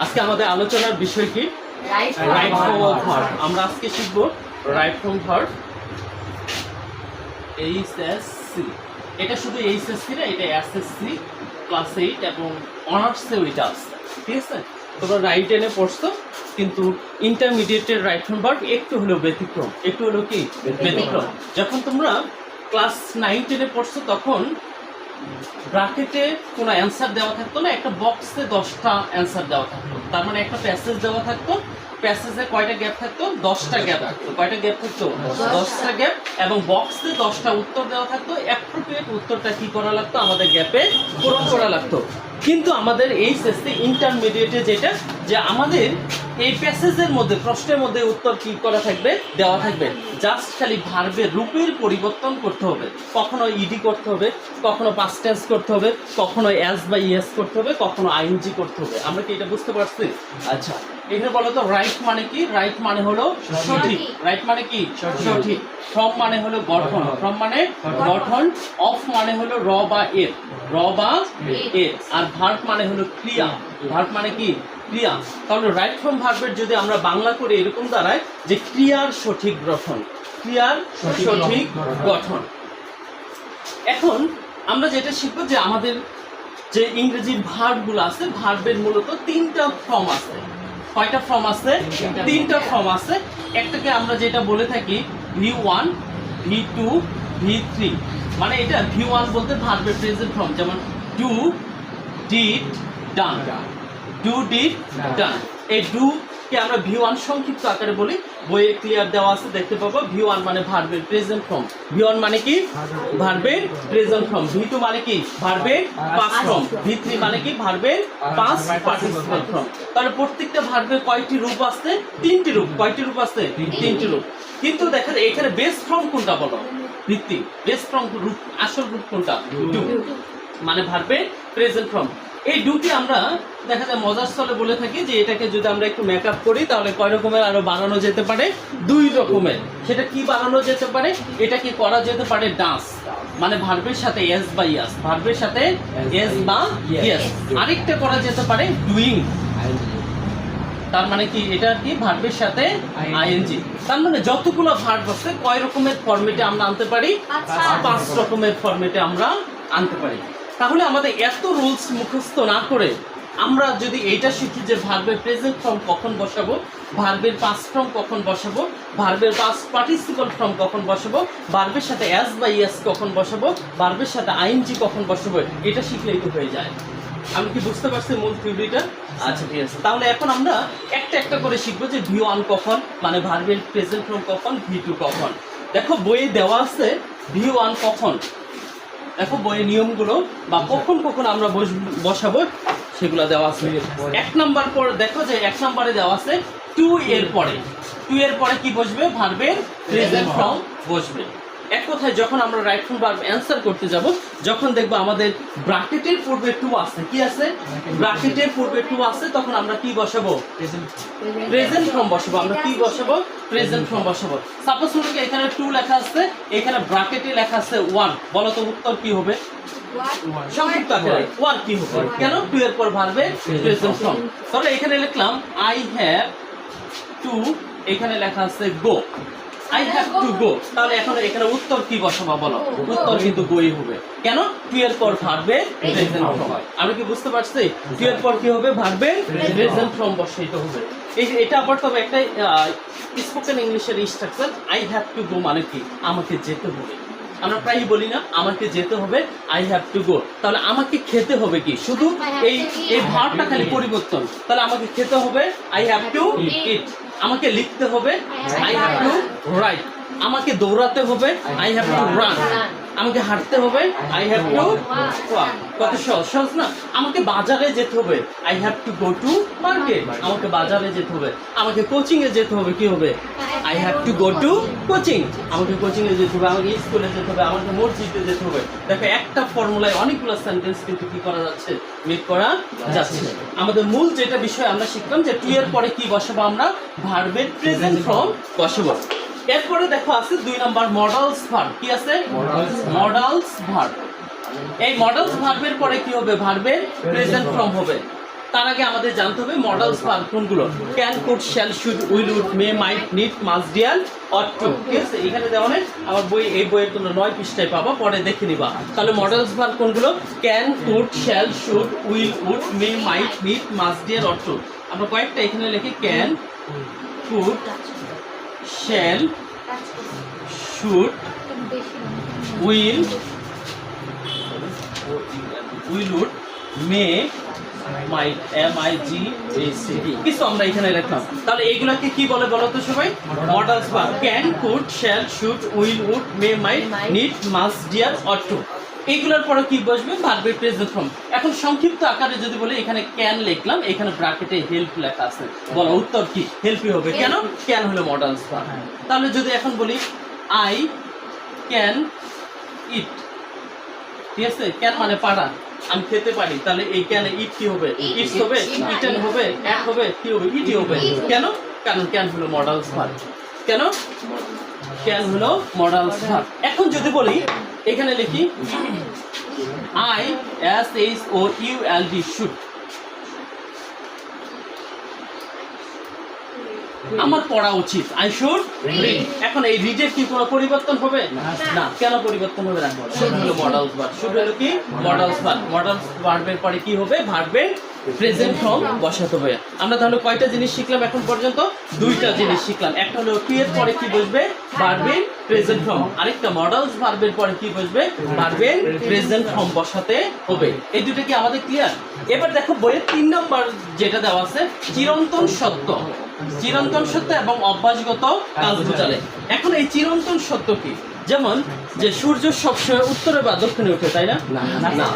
আজকে আমাদের আলোচনার বিষয় কি? রাইট ফর্ম অফ ভার্ব আমরা আজকে শিখব right form verb H S C এটা শুধু এইচ এস সি না এটা S S C class eight এবং অনার্সেও এটা আসছে ঠিক আছে? তোমরা রাইট টেনে পড়ছো কিন্তু ইন্টারমিডিয়েটের রাইট ফর্ম ভার্ব একটু হলেও ব্যতিক্রম। একটু হলেও কি? ব্যতিক্রম। যখন তোমরা ক্লাস নাইন টেনে পড়ছো তখন ব্রাকেটে কোনো অ্যান্সার দেওয়া থাকতো না একটা বক্সে দশটা অ্যান্সার দেওয়া থাকতো। তার মানে একটা প্যাসেজ দেওয়া থাকতো প্যাসেজে কয়টা গ্যাপ থাকতো? দশটা গ্যাপ থাকতো। কয়টা গ্যাপ থাকতো? দশটা। গ্যাপ এবং বক্সে দশটা উত্তর দেওয়া থাকতো। অ্যাপ্রোপ্রিয়েট উত্তরটা কি করা লাগতো? আমাদের গ্যাপে পূরণ করা লাগতো। কিন্তু আমাদের এই সেসে ইন্টারমিডিয়েটে যেটা যে আমাদের এই প্যাসেজের মধ্যে প্রশ্নের মধ্যে উত্তর কি করা থাকবে দেওয়া থাকবে। জাস্ট খালি ভার্বের রূপের পরিবর্তন করতে হবে। কখনো ইডি করতে হবে কখনো পাস্ট টেন্স করতে হবে কখনো এস বা ইয়েস করতে হবে কখনো আইএনজি করতে হবে। আমরা কি এটা বুঝতে পারছি? আচ্ছা এখানে বলো তো রাইট মানে কি? রাইট মানে হলো সঠিক। রাইট মানে কি? সঠিক। ফ্রম মানে হলো গঠন। ফ্রম মানে গঠন অফ মানে হলো র বা এর। র বা এর। আর ভার্ব মানে হলো ক্রিয়া। ভার্ব মানে কি? ক্রিয়া। তাহলে রাইট ফ্রম ভার্বের যদি আমরা বাংলা করে এরকম দাঁড়ায় যে ক্রিয়ার সঠিক গঠন। ক্রিয়ার সঠিক গঠন। এখন আমরা যেটা শিখব যে আমাদের যে ইংরেজি ভার্বগুলো আছে ভার্বের মূলত তিনটা ফর্ম আছে। কয়টা ফর্ম আছে? তিনটা। ফর্ম আছে। একটাকে আমরা যেটা বলে থাকি V one V two V three মানে এটা ভি ওয়ান বলতে ভার্বের প্রেজেন্ট ফর্ম যেমন do did done do did done এই ডু কে আমরা ভি ওয়ান সংক্ষিপ্ত আকারে বলি। বইয়ে ক্লিয়ার দেওয়া আছে, দেখতে পাবো। ভি ওয়ান মানে ভার্বের প্রেজেন্ট ফর্ম ভি ওয়ান মানে কি? ভার্বের প্রেজেন্ট ফর্ম ভি টু মানে কি? ভার্বের পাস্ট ফর্ম ভি থ্রি মানে কি? ভার্বের পাস্ট পার্টিসিপাল ফর্ম তাহলে প্রত্যেকটা ভার্বের কয়টি রূপ আছে? তিনটি রূপ। কয়টি রূপ আছে? তিনটি রূপ। কিন্তু দেখা যায় এখানে বেস্ট ফর্ম কোনটা বলো? ভিত্তি বেস্ট ফর্ম রূপ, আসল রূপ কোনটা? মানে ভার্বের প্রেজেন্ট ফর্ম এই দুটি আমরা দেখা যায় মজার স্থলে বলে থাকি যে এটাকে যদি আমরা একটু মেকআপ করি তাহলে কয় রকমের আরও বানানো যেতে পারে? দুই রকমের। সেটা কি বানানো যেতে পারে? এটা কি করা যেতে পারে? ডান্স মানে ভার্বের সাথে এস বা ইয়াস ভার্বের সাথে এস বা ইয়াস আরেকটা করা যেতে পারে ডুইং তার মানে কি? এটা কি ভার্বের সাথে আইএনজি তার মানে যতগুলো ভার্ব আছে কয় রকমের ফরম্যাটে আমরা আনতে পারি? পাঁচ রকমের ফরম্যাটে আমরা আনতে পারি। তাহলে আমাদের এত রুলস মুখস্থ না করে আমরা যদি এইটা শিখি যে ভার্বের প্রেজেন্ট ফর্ম কখন বসাবো ভার্বের পাস্ট ফর্ম কখন বসাবো ভার্বের পাস্ট পার্টিসিপাল ফর্ম কখন বসাবো ভার্বের সাথে অ্যাস বা ইয়েস কখন বসাবো ভার্বের সাথে আইএনজি কখন বসাবো এটা শিখলেই তো হয়ে যায়। আমি কি বুঝতে পারছি মূল থিওরিটা আচ্ছা ঠিক আছে। তাহলে এখন আমরা একটা একটা করে শিখব যে ভি ওয়ান কখন মানে ভার্বের প্রেজেন্ট ফর্ম কখন ভি টু কখন। দেখো বইয়ে দেওয়া আছে ভি ওয়ান কখন। দেখো বইয়ের নিয়মগুলো বা কখন কখন আমরা বস- বসাবো সেগুলো দেওয়া আছে। এক নাম্বার পর দেখো যে এক নাম্বারে দেওয়া আছে টু এর পরে। টু এর পরে কি বসবে? ভার্বের প্রেজেন্ট ফর্ম বসবে। এক কথায় যখন আমরা রাইট ফর্ম ভার্ব অ্যান্সার করতে যাব যখন দেখব আমাদের ব্রাকেটের পূর্বে টু আছে। কি আছে? ব্রাকেটের পূর্বে টু আছে তখন আমরা কি বসাবো? প্রেজেন্ট ফর্ম বসাবো। আমরা কি বসাবো? প্রেজেন্ট ফর্ম বসাবো। সাপোজ মনে করি এখানে টু লেখা আছে এখানে ব্রাকেটে লেখা আছে ওয়ান বলো তো উত্তর কি হবে? সংক্ষিপ্ত আকারে। ওয়ান কি হবে? কেন? টু এর পর ভার্বে প্রেজেন্ট ফর্ম তাহলে এখানে লিখলাম আই হ্যাভ টু এখানে লেখা আছে go I have to go তাহলে এখন এখানে উত্তর কি বসাবো বলো? উত্তর কিন্তু গোই হবে। কেন? পর প্রেজেন্ট আমি কি বুঝতে পারছি? পর কি হবে? প্রেজেন্ট ফর্ম বসাইতে হবে। এই এটা আবার তবে একটা স্পোকেন ইংলিশের আই হ্যাভ টু গো মানে কি? আমাকে যেতে হবে। আমরা প্রায়ই বলি না আমাকে যেতে হবে আই হ্যাভ টু গো তাহলে আমাকে খেতে হবে কি? শুধু এই এই ভাবটা খালি পরিবর্তন। তাহলে আমাকে খেতে হবে আই হ্যাভ টু ইট আমাকে লিখতে হবে আই হ্যাভ টু রাইট আমাকে দৌড়াতে হবে আই হ্যাভ টু রান আমাকে হাঁটতে হবে। আই হ্যাভ টু কত সহজ সহজ না? আমাকে বাজারে যেতে হবে। I have to go to market আমাকে বাজারে যেতে হবে। আমাকে কোচিং এ যেতে হবে কি হবে? I have to go to coaching আমাকে কোচিং এ যেতে হবে আমাকে স্কুলে যেতে হবে আমাকে মসজিদে যেতে হবে। দেখো একটা ফর্মুলায় অনেকগুলো সেন্টেন্স কিন্তু কি করা যাচ্ছে? মেক করা যাচ্ছে। আমাদের মূল যেটা বিষয় আমরা শিখলাম যে টু এর পরে কি বসাবো আমরা? ভার্বের প্রেজেন্ট ফর্ম বসাবো। এরপরে দেখো আছে দুই নাম্বার মডেলস ভার্ব কি আছে? মডেলস ভার্ব এই মডেলস ভার্বের পরে কি হবে? ভার্বের প্রেজেন্ট ফর্ম হবে। তার আগে আমাদের জানতে হবে মডেলস ভার্ব কোনগুলো? Can could shall should will would may might need must dare ought to ঠিক আছে? এখানে দেওয়া নেই। আমার বই এই বইয়ের তোমরা নয় পৃষ্ঠায় পাবা পরে দেখে নিবা। তাহলে মডেলস ভার্ব কোনগুলো? Can could shall should will would may might need must dare ought to আমরা কয়েকটা এখানে লিখি can could shall should will will would may might M I G C কিছু আমরা এখানে লিখলাম। তাহলে এইগুলোকে কি বলে বলো তো সবাই? Modals verb can could shall should will would may might need must dare ought to এইগুলোর পরে কি বসবে ভার্বের প্রেজেন্ট ফর্ম এখন সংক্ষিপ্ত আকারে যদি বলি এখানে ক্যান লিখলাম এখানে ব্র্যাকেটে হেল্প লেখা আছে। বলো উত্তর কি? হেল্পই হবে। কেন? ক্যান হলো মডেলস ভার্ব তাহলে যদি এখন বলি আই ক্যান ইট ঠিক আছে? ক্যান মানে পারা আমি খেতে পারি। তাহলে এই ক্যান ইট কি হবে? ইটস হবে? ইটেন হবে? এক হবে? কি হবে? ইটি হবে। কেন? কারণ ক্যান হলো মডেলস ভার্ব কেন? ক্যান হলো মডেলস ভার্ব এখন যদি বলি এখানে লিখি I S H O U L D should আমার পড়া উচিত। আই শুড রিড এখন এই রিডের কি কোনো পরিবর্তন হবে? না। কেন পরিবর্তন হবে না? শুড হলো মডেলস ভার্ব শুড হলো কি? মডেলস ভার্ব মডেলস ভার্বের পরে কি হবে? ভার্বের প্রেজেন্ট ফর্ম বসাতে হবে আমরা তাহলে কয়টা জিনিস শিখলাম এখন পর্যন্ত? দুইটা জিনিস শিখলাম। একটা হলো কি এর পরে কি বসবে? ভার্বের প্রেজেন্ট ফর্ম আরেকটা মডেলস ভার্বের পরে কি বসবে? ভার্বের প্রেজেন্ট ফর্ম বসাতে হবে। এই দুটো কি আমাদের ক্লিয়ার এবার দেখো বইয়ের তিন নম্বর যেটা দেওয়া আছে, চিরন্তন সত্য। চিরন্তন সত্য এবং অভ্যাসগত কাজ বোঝালে। এখন এই চিরন্তন সত্য কি? যেমন যে সূর্য সবসময় উত্তরে বা দক্ষিণে উঠে তাই না না।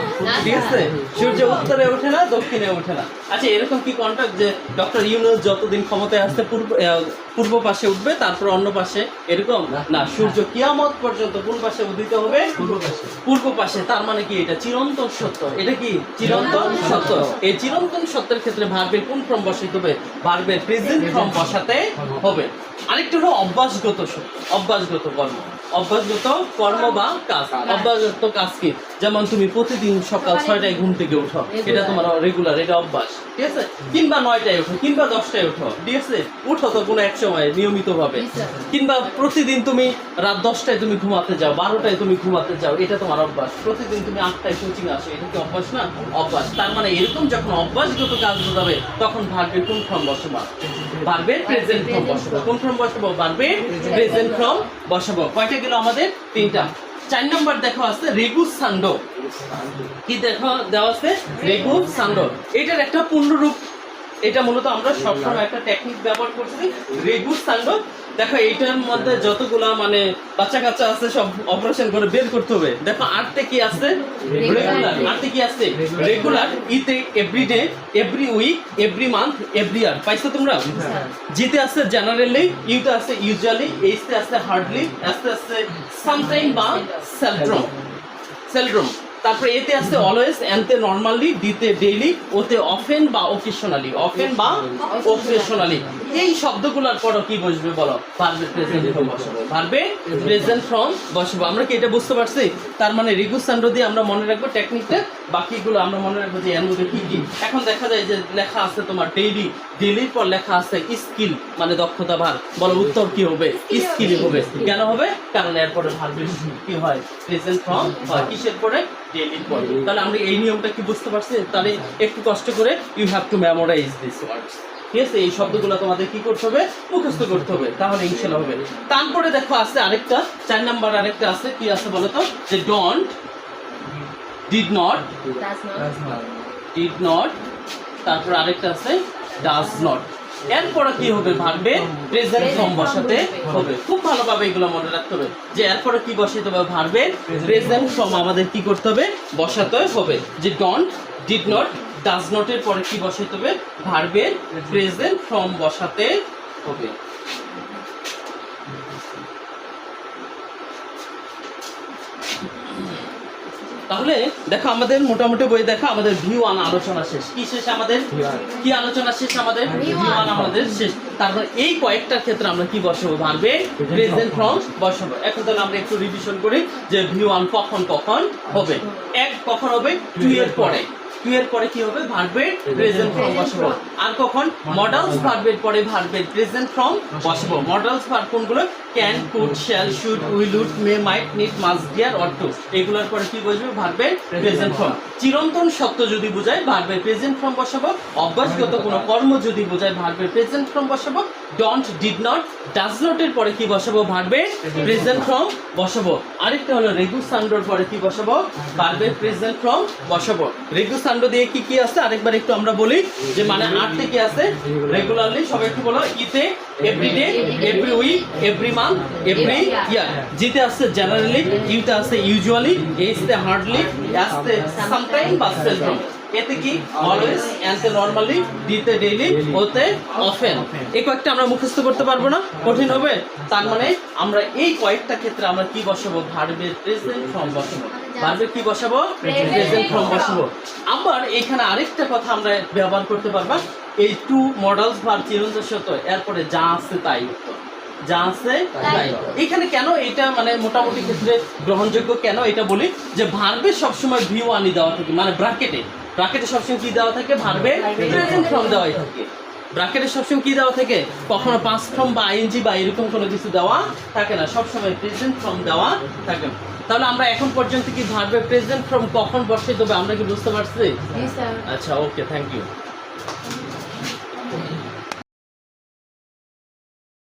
ঠিক আছে? সূর্য উত্তরে ওঠে না দক্ষিণে ওঠে না। আচ্ছা এরকম কি কন্ট্রাক্ট যে ডক্টর ইউনুস যতদিন ক্ষমতায় আসতে পূর্ব আহ, পূর্ব পাশে উঠবে তারপর অন্য পাশে এরকম? না। সূর্য কিয়ামত পর্যন্ত কোন পাশে উদিত হবে? পূর্ব পাশে। তার মানে কি এটা চিরন্তন সত্য? এটা কি চিরন্তন সত্য? এই চিরন্তন সত্যের ক্ষেত্রে ভার্বের কোন ক্রম বসাইতে হবে? ভার্বের প্রেজেন্ট ফর্ম বসাতে হবে। আরেকটা হলো অভ্যাসগত সত্য অভ্যাসগত কর্ম। অভ্যাসগত কর্ম বা কাজ। অভ্যাসগত কাজ কি? যেমন তুমি প্রতিদিন সকাল ছয়টায় ঘুম থেকে উঠো। এটা তোমার রেগুলার এটা অভ্যাস। ঠিক আছে? কিংবা নয়টায় উঠো কিংবা দশটায় উঠো ঠিক আছে? উঠো তো কোনো এক সময় নিয়মিত ভাবে কিংবা প্রতিদিন তুমি রাত দশটায় তুমি ঘুমাতে যাও বারোটায় তুমি ঘুমাতে যাও এটা তোমার অভ্যাস। প্রতিদিন তুমি আটটায় কোচিং আসো এটা কি অভ্যাস না? অভ্যাস। তার মানে এরকম যখন অভ্যাসগত কাজ বোঝাবে তখন ভার্বের কোন ফর্ম বসাবো? ভার্বের প্রেজেন্ট ফর্ম বসাবো। কোন ফর্ম বসাবো? ভার্বের প্রেজেন্ট ফর্ম বসাবো। কয়টা গেল আমাদের? তিনটা। চার নম্বর দেখো আছে রেগু সান্ড। কি দেখো, দেওয়া আছে? রেগু সান্ড। এটার একটা পূর্ণরূপ। এটা মূলত আমরা সবসময় একটা টেকনিক ব্যবহার করছি, রেগু সান্ডো। দেখো এইটার মধ্যে যতগুলা মানে বাচ্চা কাচ্চা আছে সব অপারেশন করে বের করতে হবে। দেখো আরতে কি আছে? রেগুলার আরতে কি আছে? রেগুলার ইতে everyday every week every month every year পাইছো তোমরা? জিতে আছে জেনারেলি ইউতে আছে ইউজুয়ালি এইচতে আছে হার্ডলি আস্তে আস্তে সামটাইম বা সেলড্রম সেলড্রম তারপরে এতে আসতে অলওয়েজ এনতে নর্মালি দিতে ডেইলি ওতে অফেন বা অকেশনালি অফেন বা অকেশনালি এই শব্দগুলোর পর কি বসবে বলো? ভার্বের প্রেজেন্ট ফর্ম বসবে। প্রেজেন্ট ফর্ম বসবে। আমরা কি এটা বুঝতে পারছি? তার মানে রিগুসান্ড দিয়ে আমরা মনে রাখব টেকনিকটা বাকিগুলো আমরা মনে রাখব যে এর মধ্যে কি কি? এখন দেখা যায় যে লেখা আছে তোমার ডেইলি ডেইলির পর লেখা আছে স্কিল মানে দক্ষতা ভার। বলো উত্তর কি হবে? স্কিল হবে। কেন হবে? কারণ এরপরে ভার্বের কি হয়? প্রেজেন্ট ফর্ম হয় কিসের পরে? ডেইলির পরে। তাহলে আমরা এই নিয়মটা কি বুঝতে পারছি? তাহলে একটু কষ্ট করে you have to memorise this words ঠিক আছে? এই শব্দগুলো তোমাদের কি করতে হবে? মুখস্থ করতে হবে। তাহলে ইনশাল্লাহ হবে। তারপরে দেখো আছে আরেকটা, চার নাম্বার আরেকটা আছে। কি আছে বলো যে don't did not did not তারপর আরেকটা আছে ডাজ নট এরপরে কি হবে? ভাববে প্রেজেন্ট ফর্ম বসাতে হবে। খুব ভালোভাবে এগুলো মনে রাখতে হবে। যে এরপরে কি বসাতে হবে? ভাববে প্রেজেন্ট ফর্ম আমাদের কি করতে হবে? বসাতে হবে। যে ডন্ট ডিড নট ডাজ নটের পরে কি বসাতে হবে? ভার্বের প্রেজেন্ট ফর্ম বসাতে হবে। তাহলে দেখো আমাদের মোটামুটি বই দেখো আমাদের ভিউ ওয়ান আলোচনা শেষ। কি শেষ আমাদের? কি আলোচনা শেষ আমাদের? ওয়ান আমাদের শেষ। তারপর এই কয়েকটার ক্ষেত্রে আমরা কি বসাবো? ভাববে প্রেজেন্ট ফর্ম বসাবো। এখন তাহলে আমরা একটু রিভিশন করি যে ভিউ ওয়ান কখন কখন হবে। এক কখন হবে? টু এর পরে। টু এর পরে কি হবে? ভার্বের প্রেজেন্ট ফর্ম বসাবো আর কখন? মডেলস ভার্বের পরে ভার্বের প্রেজেন্ট ফর্ম বসাবো মডেলস ভার্ব কোনগুলো? Can could shall should will would may might need must dare ought to এগুলোর পরে কি বসবে ভার্বের প্রেজেন্ট ফর্ম চিরন্তন সত্য যদি বোঝায় ভার্বের প্রেজেন্ট ফর্ম বসাবো অভ্যাসগত কোনো কর্ম যদি বোঝায় ভার্বের প্রেজেন্ট ফর্ম বসাবো ডন্ট ডিড নট ডাজ নটের পরে কি বসাবো? ভার্বের প্রেজেন্ট ফর্ম বসাবো আরেকটা হলো রেগু সান্ডোর পরে কি বসাবো? ভার্বের প্রেজেন্ট ফর্ম বসাবো রেগু সান্ডো দিয়ে কি কি আছে, আরেকবার একটু আমরা বলি যে মানে আটতে কি আছে? রেগুলারলি সবাই একটু বলো ইতে every day every week every month every year জিতে আছে জেনারেলি ইউতে আছে ইউজুয়ালি এইসতে হার্ডলি আসতে সামটাইম বা সেলফম এতে কি? অলওয়েজ অ্যান্সে নরমালি দিতে ডেইলি ওতে অফেন এই কয়েকটা আমরা মুখস্থ করতে পারব না কঠিন হবে। তার মানে আমরা এই কয়েকটা ক্ষেত্রে আমরা কি বসাবো? ভার্বের প্রেজেন্ট ফর্ম বসাবো। ভার্বের কি বসাবো? প্রেজেন্ট ফর্ম বসাবো। আবার এখানে আরেকটা কথা আমরা ব্যবহার করতে পারবা। এই টু মডেলস চিরন্তন সত্য এরপরে যা আছে তাই যা আছে তাই এখানে কেন এটা মানে মোটামুটি ক্ষেত্রে গ্রহণযোগ্য? কেন এটা বলি? যে ভার্বে সবসময় ভিউ আনি দেওয়া থাকে মানে ব্রাকেটে ব্রাকেটে সবসময় কি দেওয়া থাকে? ভার্বে প্রেজেন্ট ফর্ম দেওয়াই থাকে। ব্রাকেটে সবসময় কি দেওয়া থাকে? কখনো পাঁচ ফর্ম বা আইএনজি বা এরকম কোনো কিছু দেওয়া থাকে না। সবসময় প্রেজেন্ট ফর্ম দেওয়া থাকে। তাহলে আমরা এখন পর্যন্ত কি ভার্বে প্রেজেন্ট ফর্ম কখন বসে দেবে আমরা কি বুঝতে পারছি? আচ্ছা ওকে থ্যাংক ইউ